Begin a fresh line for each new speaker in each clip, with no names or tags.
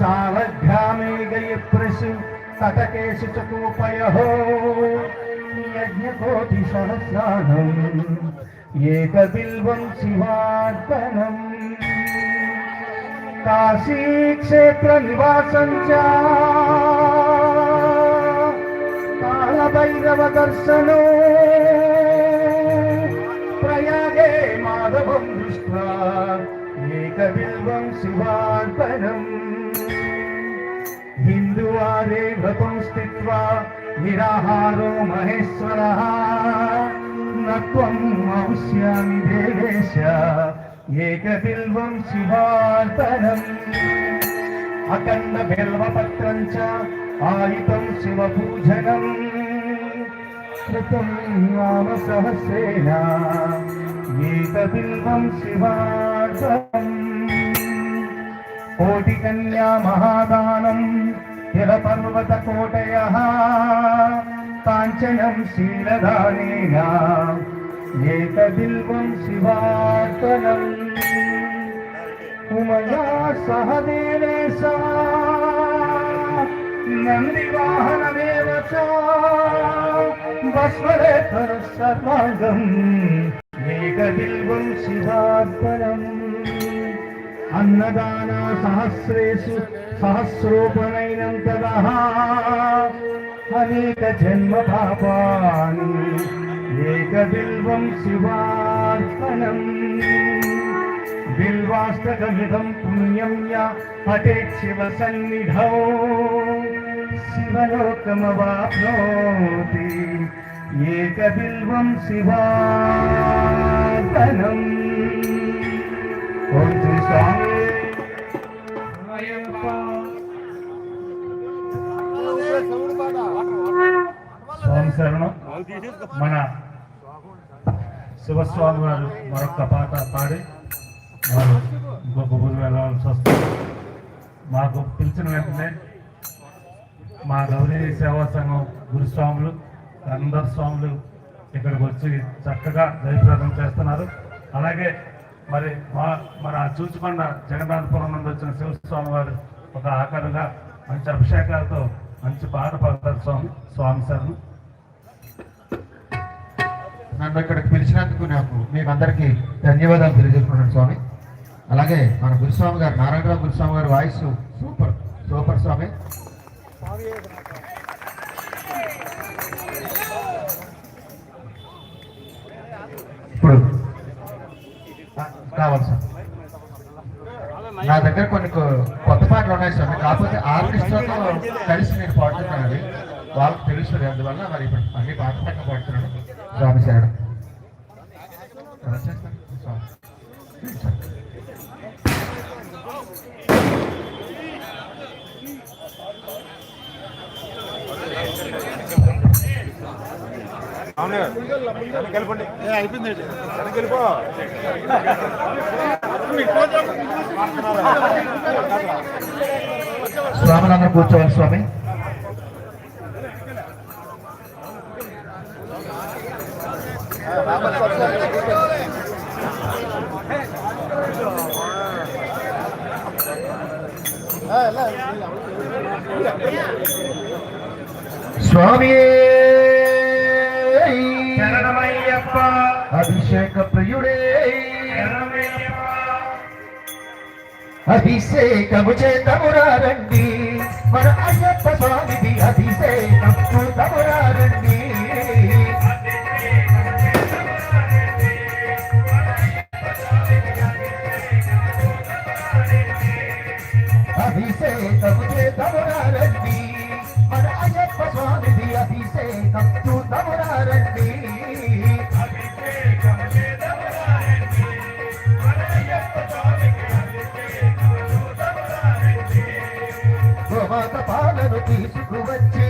सावध्यामे गयप्रसु तटकेशु च कूपयः यज्ञकोटिसहस्राणम् एकबिल्वं शिवार्पणम् काशीक्षेत्रनिवासं च कालभैरवदर्शनो प्रयागे माधवं दृष्ट्वा एकबिल्वं शिवार्पणम् हिन्दुवारे व्रतं स्थित्वा निराहारो महेश्वरः न त्वम् अंस्यामि देवेश एकबिल्वं शिवार्पणम् अखण्ड बिल्वपत्रं च आयुतं शिवपूजनम् कृतं नाम सहस्रेण एकबिल्वं शिवार्पणम् कोटिकन्या స్థిరపర్వత కోటయ కాంచనం శీలధానేన ఏకదిల్వం శివార్పణం. ఉమయా సహదేన సా నందివాహనమేవ భస్మరేతర సర్వాంగం ఏకదిల్వం శివార్పణం. అన్నదాన సహస్రేషు సహస్రోపనైనం కదా అనేక జన్మ పాపాని ఏక బిల్వం శివార్పణం. బిల్వాష్టకమిదం పుణ్యం యా పటే శివ సన్నిధౌ. శివలోకమవాప్నోతి ఏక బిల్వం శివార్పణం. ఓం శ్రీ స్వామి స్వామి శరణం మన శివస్వామి వారు మరొక పాట పాడి వారు ఇంకొక ఊరు వెళ్ళాల్సి వస్తుంది. మాకు పిలిచిన వెంటనే మా గౌరీ సేవా సంఘం గురుస్వాములు అందరు స్వాములు ఇక్కడికి వచ్చి చక్కగా జయప్రదం చేస్తున్నారు. అలాగే మరి మా మన చూచుకొండ జగన్నాథపురం నుండి వచ్చిన శివస్వామి వారు ఒక ఆఖరుగా మంచి అభిషేకాలతో మంచి పాట పాడతారు స్వామి స్వామి సార్
నన్ను ఇక్కడికి పిలిచినందుకు నాకు మీకు అందరికీ ధన్యవాదాలు తెలియజేసుకున్నాను స్వామి. అలాగే మన గురుస్వామి గారు నారాయణరావు గురుస్వామి గారి వాయిస్ సూపర్ సూపర్ స్వామి. ఇప్పుడు రావాలి సార్. నా దగ్గర కొన్ని కొత్త పాటలు ఉన్నాయి సార్. కాకపోతే ఆర్కెస్ట్రాతో కలిసి నేను పాడుతున్నాను అది. వాళ్ళకి తెలుస్తుంది అందువల్ల మరి ఇప్పుడు అన్ని పాటలు పక్కన పాడుతున్నాను. స్వామి చేయడం స్వాములందరూ కూర్చోవాలి స్వామి. స్వామి. అభిషేక ప్రియుడే
శరణమయ్యప్ప
అభిషేకము చేతమురారండి మన అయ్యప్ప స్వామికి అభిషేకం చూతమురారండి అభిషేకము చేతమురారండి మన అయ్యప్ప స్వామికి అభిషేకం చూతమురారండి తీసుకువచ్చి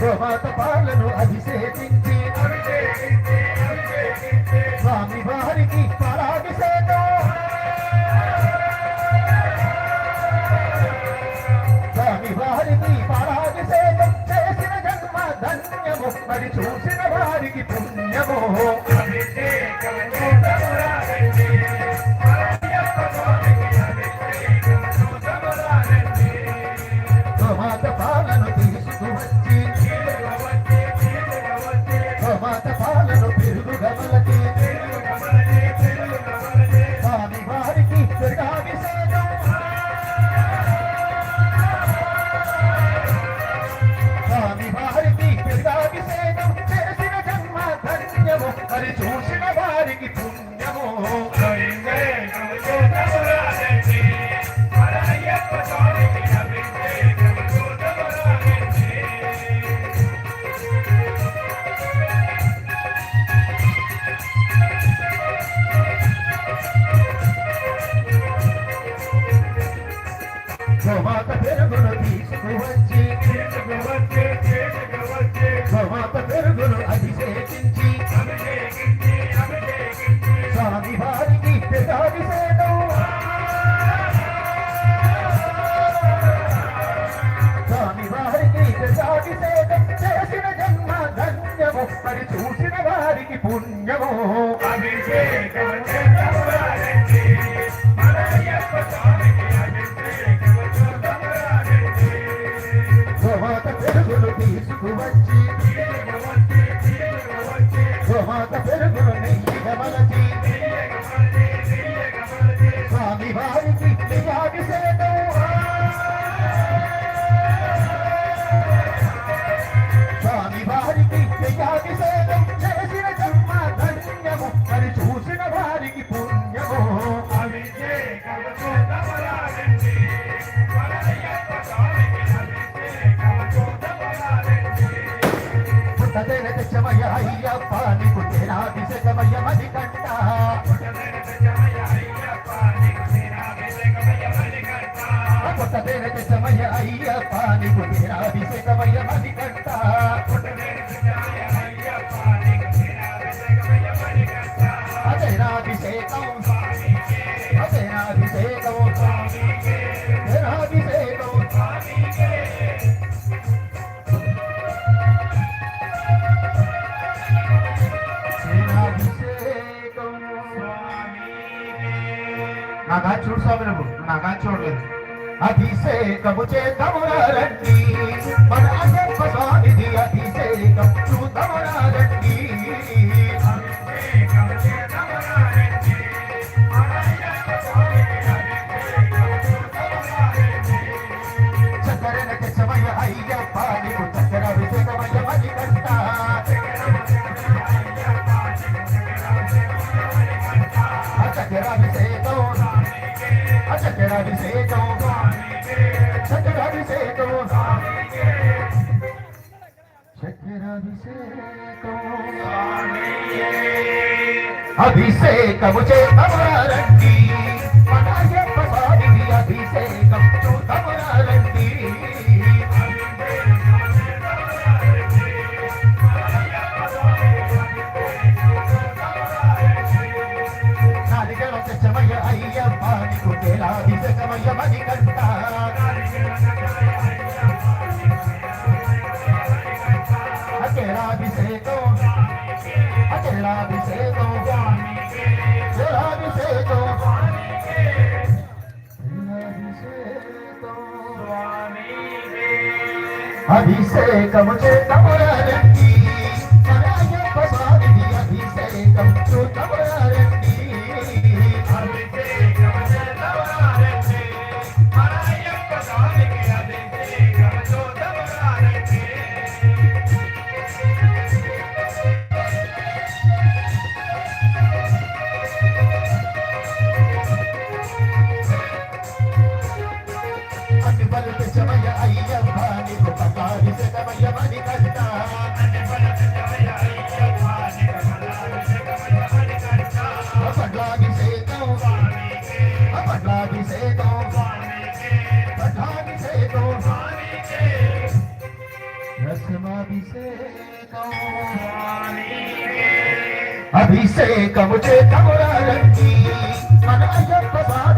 ప్రభాత పాలను అభిషేకించి స్వామి వారికి పరాభిషేకం. స్వామి వారికి పరాభిషేకం చేసిన జన్మ ధన్యము మరి చూసిన వారికి పుణ్యము. ప్రమాత పాలన తీసుకువచ్చి ప్రమాత పాలన పెరుగు గమలకి స్వామి వారికి దుర్గాభిషేకం చూసిన వారికి పుణ్యము భవత పెరుగును తీసుకువచ్చి తీసుకువచ్చి తీసుకువచ్చి భవత పెరుగును అభిషేకించి అభిషేకించి అభిషేకించి స్వామి వారికి పెదాభిషేకం స్వామి వారికి పెదాభిషేకం చూసిన వారికి పుణ్యము అభిషేకం పుట్టదేన తెచ్చమయ్య అయ్యప్ప నీకు తేనాభిషేకమయ్య మది కంట పుట్టదేన తెచ్చమయ్య అయ్యప్ప నీకు తేనాభిషేకమయ్య మది కంట అదేనాభిషేకం చూడు స్వామి నువ్వు. నాగా చూడలేదు. అభిషేకము చేతమురారండి మన అయ్యప్ప స్వామిది అభిషేకం చూతమురారండి అయ్యప్ప నీకు చక్కర అభిషేకమయ్య చక్కర చక్కర అభిషేకం చక్కర అభిషేకం చక్కర అభిషేకం అభిషేకము చేతమురారండి अभिषेक मुझे तब रहने అభిషేకము చేతమురారండి మన అయ్యప్ప స్వామిది